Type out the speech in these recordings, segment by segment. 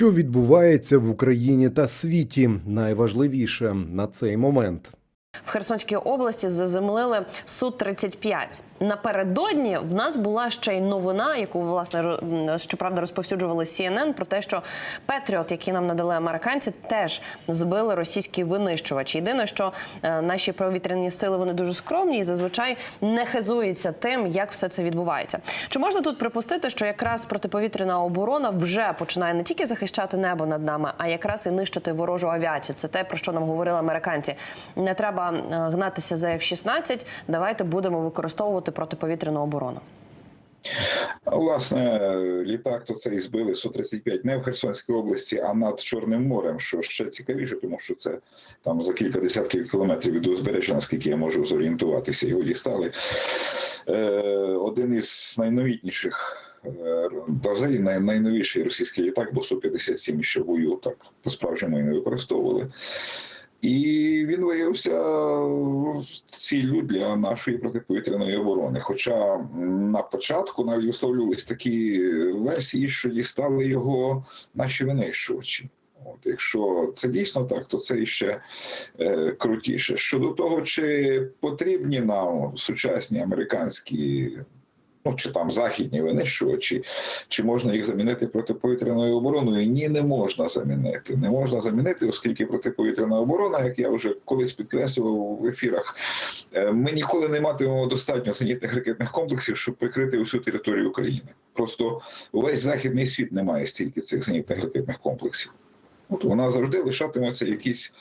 Що відбувається в Україні та світі? Найважливіше на цей момент. В Херсонській області заземлили су 35 Напередодні в нас була ще й новина, яку власне щоправда розповсюджували CNN, про те, що Петріот, який нам надали американці, теж збили російський винищувач. Єдине, що е, наші повітряні сили вони дуже скромні і зазвичай не хизуються тим, як все це відбувається. Чи можна тут припустити, що якраз протиповітряна оборона вже починає не тільки захищати небо над нами, а якраз і нищити ворожу авіацію? Це те, про що нам говорили американці. Не треба е, гнатися за F-16, Давайте будемо використовувати протиповітряну оборону. Власне, літак то цей збили Су-35 не в Херсонській області, а над Чорним морем, що ще цікавіше, тому що це там за кілька десятків кілометрів від узбережжя, наскільки я можу зорієнтуватися, його дістали. Е, один із найновітніших. е, Та взагалі най- найновіший російський літак, бо Су-57 ще бою так по-справжньому і не використовували. І він виявився ціллю для нашої протиповітряної оборони. Хоча на початку навіть висловлювались такі версії, що дістали його наші винищувачі. От, якщо це дійсно так, то це іще е, крутіше. Щодо того, чи потрібні нам сучасні американські. Ну, чи там західні винищувачі, чи можна їх замінити протиповітряною обороною? Ні, не можна замінити. Не можна замінити, оскільки протиповітряна оборона, як я вже колись підкреслював в ефірах, е, ми ніколи не матимемо достатньо зенітних ракетних комплексів, щоб прикрити усю територію України. Просто увесь західний світ не має стільки цих зенітних ракетних комплексів. От вона завжди лишатимуться якісь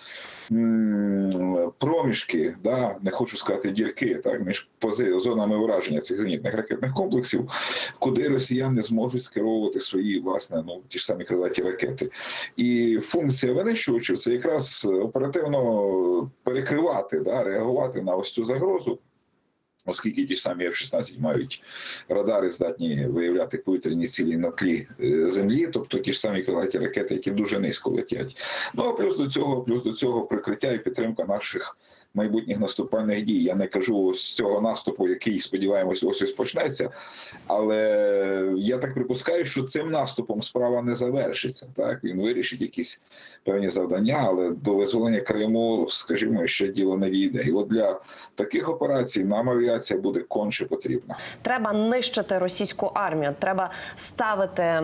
м, проміжки, да, не хочу сказати дірки, так, між пози, зонами ураження цих зенітних ракетних комплексів, куди росіяни зможуть скеровувати свої власне, ну ті ж самі крилаті ракети. І функція винищувачів це якраз оперативно перекривати, да, реагувати на ось цю загрозу. Оскільки ті ж самі F-16 мають радари, здатні виявляти повітряні цілі на тлі е, землі, тобто ті ж самі крилаті ракети, які дуже низько летять. Ну а плюс до цього, плюс до цього прикриття і підтримка наших майбутніх наступальних дій. Я не кажу з цього наступу, який сподіваємось, ось ось почнеться. Але я так припускаю, що цим наступом справа не завершиться. Так він вирішить якісь певні завдання, але до визволення Криму, скажімо, ще діло не дійде. І от для таких операцій нам авіація буде конче потрібна. Треба нищити російську армію. Треба ставити е,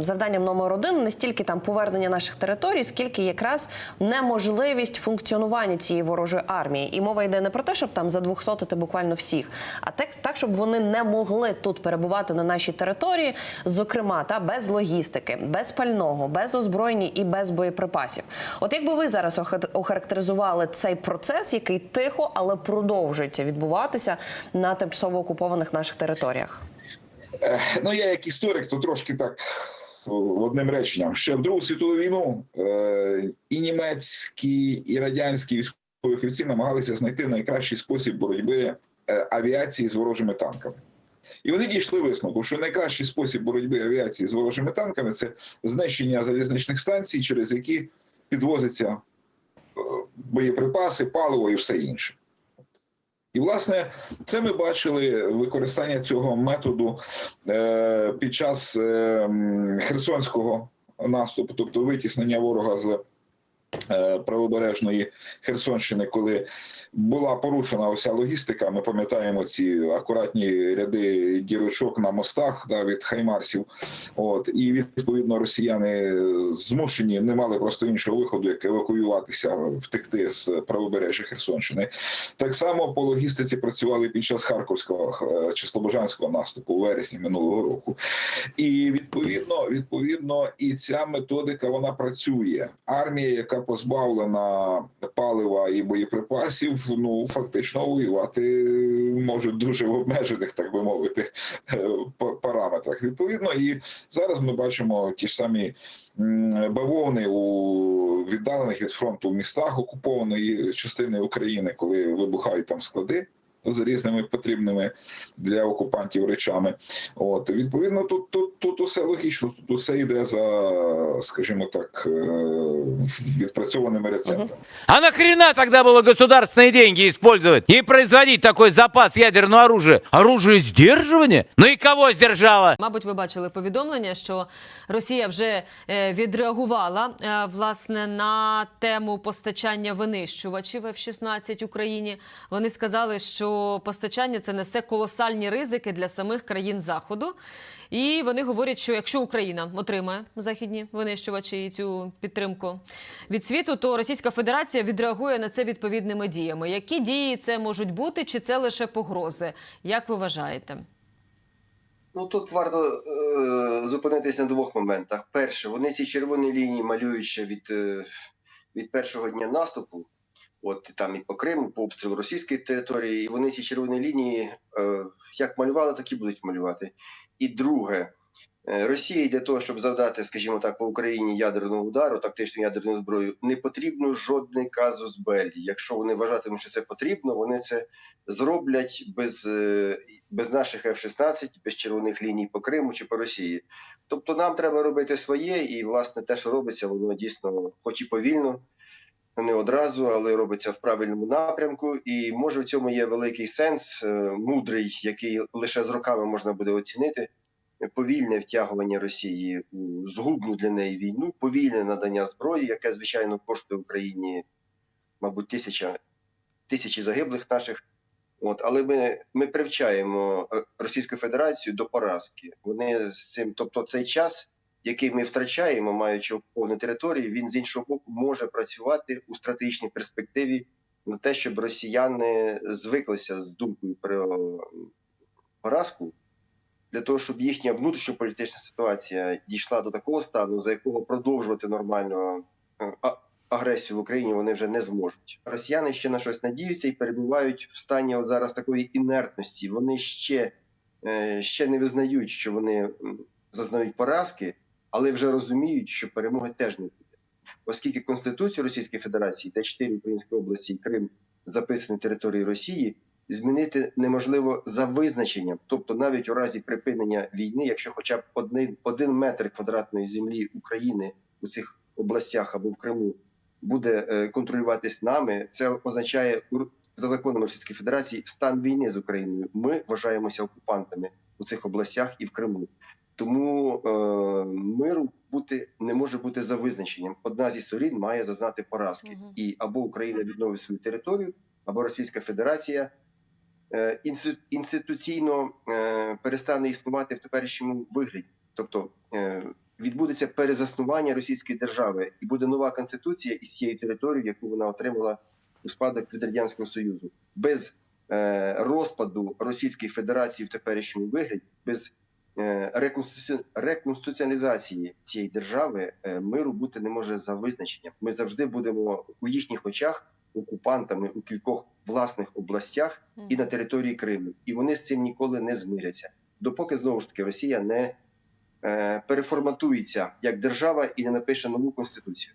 завданням номер один не стільки там повернення наших територій, скільки якраз неможливість функціонування цієї ворожої армії. І мова йде не про те, щоб там задвухсотити буквально всіх, а так, так щоб вони не могли тут перебувати на нашій території, зокрема, та без логістики, без пального, без озброєння і без боєприпасів. От якби ви зараз охар- охарактеризували цей процес, який тихо, але продовжується відбуватися на тимчасово окупованих наших територіях. Е, Ну, я як історик, то трошки так одним реченням. Ще в Другу світову війну е, і німецькі, і радянські військові фахівці намагалися знайти найкращий спосіб боротьби е, авіації з ворожими танками. І вони дійшли висновку, що найкращий спосіб боротьби авіації з ворожими танками це знищення залізничних станцій, через які підвозяться е, боєприпаси, паливо і все інше. І, власне, це ми бачили використання цього методу е, під час херсонського наступу, тобто витіснення ворога з правобережної Херсонщини, коли була порушена ося логістика. Ми пам'ятаємо ці акуратні ряди дірочок на мостах да, від хаймарсів. От і відповідно росіяни змушені не мали просто іншого виходу, як евакуюватися, втекти з правобережжя Херсонщини. Так само по логістиці працювали під час харківського е, чи слобожанського наступу у вересні минулого року. І відповідно, відповідно, і ця методика вона працює. Армія, яка позбавлена палива і боєприпасів, ну фактично воювати може дуже в обмежених, так би мовити, е, параметрах. Відповідно, і зараз ми бачимо ті ж самі бавовни у віддалених від фронту містах окупованої частини України, коли вибухають там склади з різними потрібними для окупантів речами. От відповідно, тут тут тут усе логічно, тут усе йде за, скажімо так, е, відпрацьованими рецептами. А нахрена тогда было государственные деньги использовать и производить такой запас ядерного оружия? Оружие сдерживания? Ну и кого сдержало? Мабуть, ви бачили повідомлення, що Росія вже е, відреагувала е, власне на тему постачання винищувачів F-16 Україні. Вони сказали, що постачання це несе колосальні ризики для самих країн Заходу. І вони говорять, що якщо Україна отримає західні винищувачі і цю підтримку від світу, то Російська Федерація відреагує на це відповідними діями. Які дії це можуть бути, чи це лише погрози? Як ви вважаєте? Ну тут варто е, зупинитись на двох моментах. Перше, вони ці червоні лінії малюють ще від, е, від першого дня наступу, от там і по Криму, по обстрілу російської території, і вони ці червоні лінії е, як малювали, так і будуть малювати. І друге, е, Росії для того, щоб завдати, скажімо так, по Україні ядерного удару, тактичну ядерну зброю, не потрібно жодний казус беллі. Якщо вони вважатимуть, що це потрібно, вони це зроблять без, е, без наших F-16, без червоних ліній по Криму чи по Росії. Тобто нам треба робити своє, і власне те, що робиться, воно дійсно, хоч і повільно, не одразу, але робиться в правильному напрямку. І може в цьому є великий сенс, е, мудрий, який лише з роками можна буде оцінити. Повільне втягування Росії у згубну для неї війну, повільне надання зброї, яке звичайно коштує Україні, мабуть, тисяча тисячі загиблих наших. От, але ми, ми привчаємо е, Російську Федерацію до поразки. Вони з цим, тобто цей час, який ми втрачаємо, маючи повну територію, він з іншого боку може працювати у стратегічній перспективі на те, щоб росіяни звиклися з думкою про поразку, для того, щоб їхня внутрішньополітична ситуація дійшла до такого стану, за якого продовжувати нормально е, агресію в Україні вони вже не зможуть. Росіяни ще на щось надіються і перебувають в стані от зараз такої інертності. Вони ще, е, ще не визнають, що вони зазнають поразки, але вже розуміють, що перемоги теж не буде. Оскільки Конституція Російської Федерації, де чотири українські області і Крим записані території Росії, змінити неможливо за визначенням, тобто навіть у разі припинення війни, якщо хоча б один, один метр квадратної землі України у цих областях або в Криму буде е, контролюватись нами, це означає за законом Російської Федерації стан війни з Україною. Ми вважаємося окупантами у цих областях і в Криму. Тому е, миру бути не може бути за визначенням. Одна зі сторін має зазнати поразки, Мгм. і або Україна відновить свою територію, або Російська Федерація е, інститу- інституційно е, перестане існувати в теперішньому вигляді. Тобто е, відбудеться перезаснування Російської держави, і буде нова конституція із цією територією, яку вона отримала у спадок від радянського союзу, без е, розпаду Російської Федерації в теперішньому вигляді, без е, реконституці- реконституціалізації цієї держави е, миру бути не може за визначенням. Ми завжди будемо у їхніх очах окупантами у кількох власних областях і на території Криму, і вони з цим ніколи не змиряться, допоки знову ж таки Росія не е, переформатується як держава і не напише нову конституцію.